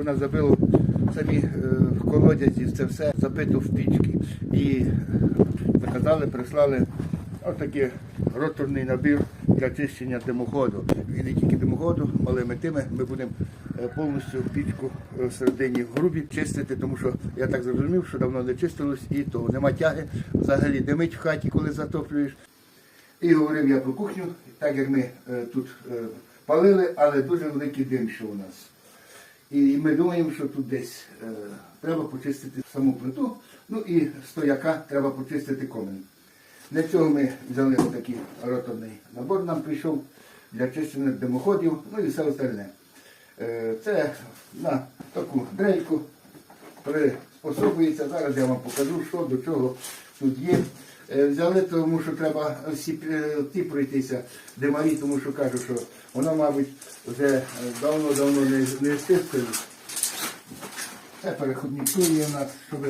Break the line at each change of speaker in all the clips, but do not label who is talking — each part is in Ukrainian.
у нас забило самі е, колодязі, це все забито в пічки. І заказали, прислали отакий роторний набір для чищення димоходу. І не тільки димоходу, малими тими ми будемо е, повністю пічку е, всередині грубі чистити, тому що я так зрозумів, що давно не чистилось і то нема тяги. Взагалі димить в хаті, коли затоплюєш. І говорив я про кухню, так як ми е, тут е, палили, але дуже великий дим, що у нас. І ми думаємо, що тут десь е, треба почистити саму плиту, ну і стояка треба почистити комин. Для цього ми взяли такий роторний набор, нам прийшов для чищення димоходів, ну і все остальне. Е, це на таку дрельку приспособується. Зараз я вам покажу, що до чого тут є. Е, Взяли, тому що треба всі е, ті пройтися димарі, тому що кажу, що воно, мабуть, вже давно-давно не, не стискали. Це переходники у нас, щоб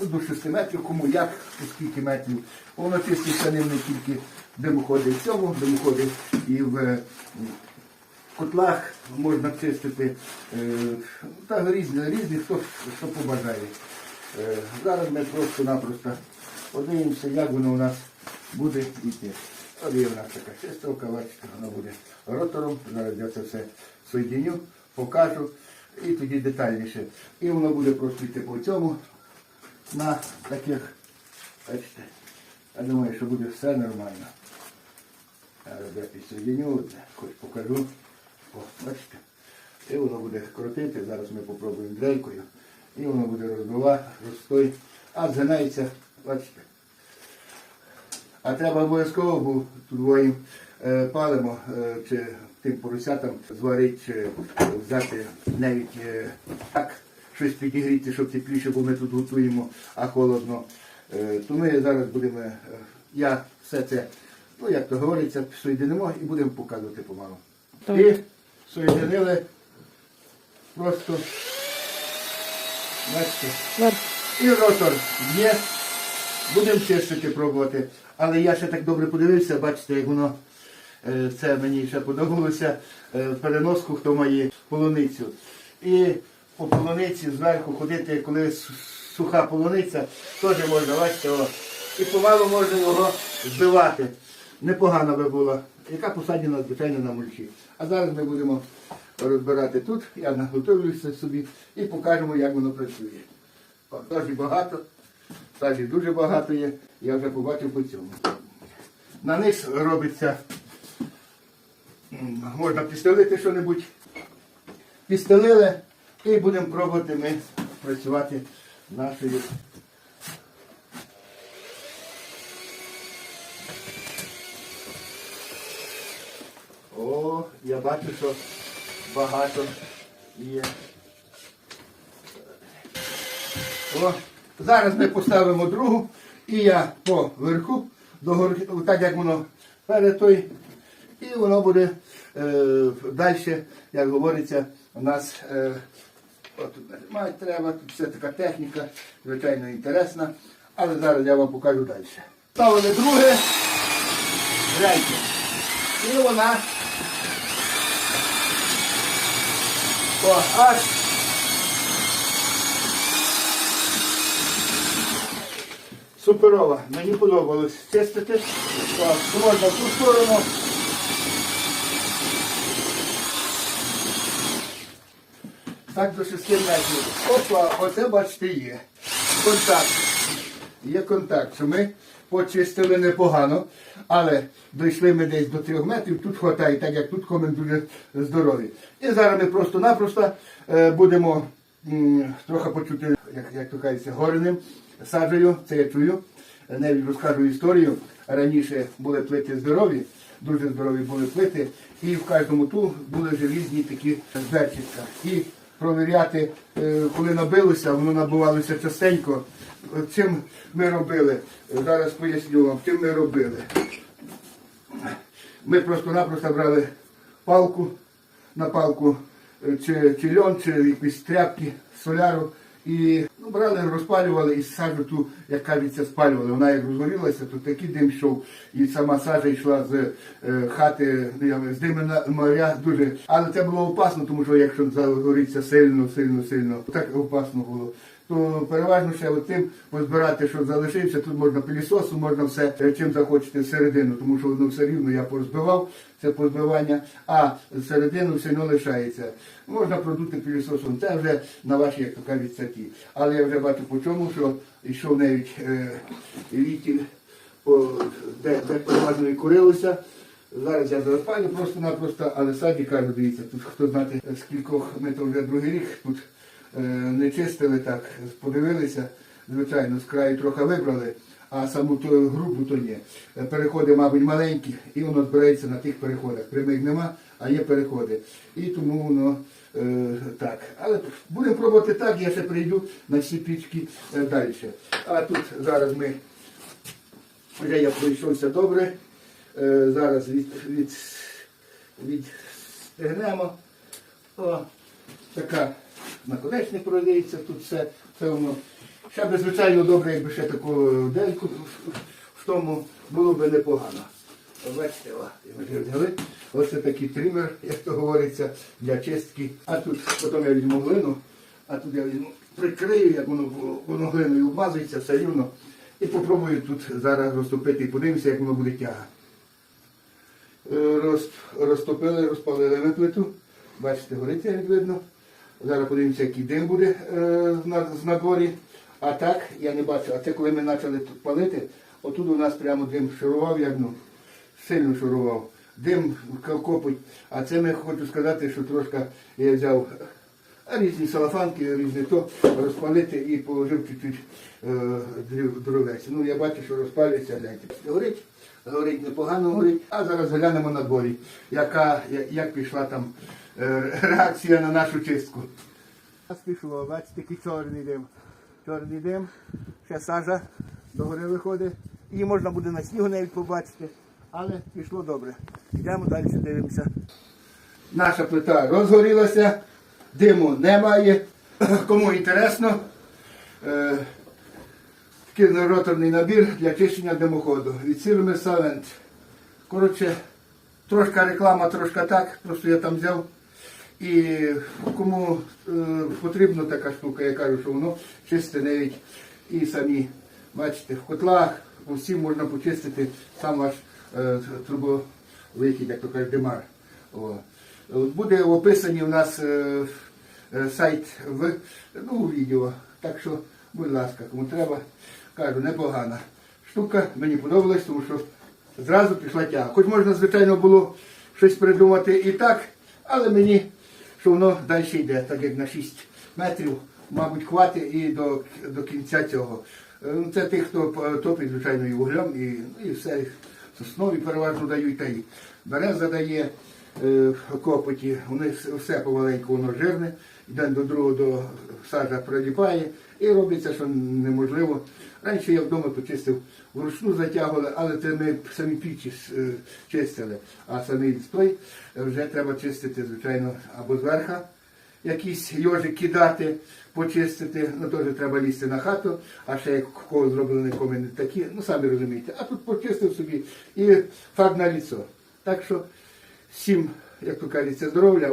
до 6 метрів, кому як, скільки метрів. Воно чиститься ним не тільки димоходи в цьому, димоходи і в е, котлах можна чистити. е, Та різні, різні, хто що побажає. Е, Зараз ми просто-напросто подивимося, як воно у нас буде йти. От є у нас така чистовка, бачите, вона буде ротором. Зараз я це все соєдиню, покажу і тоді детальніше. І воно буде просто йти по цьому на таких, бачите, я думаю, що буде все нормально. Зараз я підсоєдиню, хоч покажу. О, бачите? І воно буде крутити. Зараз ми попробуємо дрелькою. І воно буде розбивати, розстой. А згинається, бачите. А треба обов'язково, бо тут воїм е, палимо, е, чи тим поросятам зварити, чи взяти навіть е, так, щось підігріти, щоб тепліше, бо ми тут готуємо, а холодно. То ми зараз будемо, я все це, ну як то говориться, соєдинимо і будемо показувати помалу. І соєдинили просто, бачите, і ротор є. Будемо чистити, пробувати. Але я ще так добре подивився, бачите, як воно це мені ще подобалося. е, Переноску, хто має полуницю. І по полуниці зверху ходити, коли суха полуниця, теж можна, бачите, о. і помалу можна його збивати. Непогано би було. Яка посадена, звичайно, на мульчі. А зараз ми будемо розбирати тут. Я наготовлюся собі і покажемо, як воно працює. О, багато, сажі дуже багато є, я вже побачив по цьому. На низ робиться, можна підстелити що-небудь. Підстелили і будемо пробувати ми працювати нашою. О, я бачу, що багато є. О, зараз ми поставимо другу, і я по верху, так як воно перед той, і воно буде е, далі, як говориться, у нас е, от нажимати треба, тут все така техніка, звичайно, інтересна, але зараз я вам покажу далі. Ставили друге, грайте. І вона о, аж Суперова. Мені подобалось чистити. Так, можна в ту сторону. Так до 6 метрів. Опа, оце бачите є. Контакт. Є контакт, що ми почистили непогано, але дійшли ми десь до 3 метрів, тут хватає, так як тут комен дуже здоровий. І зараз ми просто-напросто е, будемо трохи почути, як, як то кажеться, гореним саджею, це я чую. Навіть розкажу історію. Раніше були плити здорові, дуже здорові були плити, і в кожному ту були желізні такі зверчиця. І провіряти, е, коли набилося, воно набувалося частенько. Чим ми робили? Зараз поясню вам, чим ми робили. Ми просто-напросто брали палку, на палку е, чи, чи льон, чи якісь тряпки, соляру, І ну, брали, розпалювали і сажу ту, як кажеться, спалювали. Вона як розгорілася, то такий дим йшов, і сама сажа йшла з е, хати, ну, з диму моря дуже. Але це було опасно, тому що якщо загориться сильно, сильно, сильно, так опасно було. То переважно ще тим позбирати, що залишився, тут можна пилісосу, можна все е, чим захочете всередину, тому що воно все рівно я порозбивав, це позбивання, а середину все одно лишається. Можна продути пилісосом, це вже на вашій, як то кажуть, статті. Але я вже бачу по чому, що йшов навіть е, по, де, де переважно і курилося. Зараз я запалю просто-напросто, але саді кажу, дивіться, тут хто знати, скількох ми то вже другий рік тут не чистили так, подивилися, звичайно, з краю трохи вибрали, а саму ту групу то ні. Е, Переходи, мабуть, маленькі, і воно збирається на тих переходах. Прямих нема, а є переходи. І тому воно е, так. Але будемо пробувати так, я ще прийду на всі пічки е, далі. А тут зараз ми вже я пройшовся добре. Е, зараз від, від, відстегнемо. О, така наконечник продається, тут все, все воно. Ще би, звичайно, добре, якби ще таку дельку в- тому було б непогано. Бачите. Ось такий тример, як то говориться, для чистки. А тут потім я візьму глину, а тут я візьму, прикрию, як воно, воно глиною обмазується, все рівно. І попробую тут зараз розтопити і подивимося, як воно буде тяга. Е, роз- розтопили, розпалили на плиту. Бачите, горить, як видно. Зараз подивимося, який дим буде е, з надворі. А так, я не бачу. А це коли ми почали тут палити, отут у нас прямо дим шурував, як ну, сильно шурував. Дим к- копоть. А це ми хочу сказати, що трошки я взяв е, різні салафанки, різні то розпалити і положив чуть-чуть е, дровець. Ну я бачу, що розпалюється, гляньте. Горить, горить непогано горить. А зараз глянемо на дворі, яка, як пішла там е, реакція на нашу чистку. Пішло, бачите, такий чорний дим. Чорний дим, ще сажа догори виходить. Її можна буде на снігу навіть побачити. Але пішло добре. Йдемо далі дивимося. Наша плита розгорілася, диму немає. Кому інтересно, е, такий роторний набір для чищення димоходу від фірми Savent. Коротше, трошка реклама, трошка так, просто я там взяв. І кому е, потрібна така штука, я кажу, що воно чисте навіть і самі, бачите, в котлах усім можна почистити сам ваш е, трубовихід, як то кажуть, димар. О. Буде описаний у нас е, е, сайт в ну, відео. Так що, будь ласка, кому треба, кажу, непогана штука, мені подобалась, тому що зразу пішла тяга. Хоч можна, звичайно, було щось придумати і так, але мені, що воно далі йде, так як на 6 метрів, мабуть, хватить і до, до кінця цього. Е, ну, Це тих, хто топить, звичайно, і вуглем, і, ну, і все, соснові переважно дають та й береза дає е, копоті, вс- все помаленьку воно жирне, йде до другого до сажа приліпає і робиться, що неможливо. Раніше я вдома почистив вручну затягували, але це ми самі пічі е, чистили, а самий той вже треба чистити, звичайно, або зверху якісь йожик кидати, почистити, ну теж треба лізти на хату, а ще як в кого зроблені комини такі, ну самі розумієте. А тут почистив собі і факт на ліцо. Так що всім, як то кажеться, здоров'я.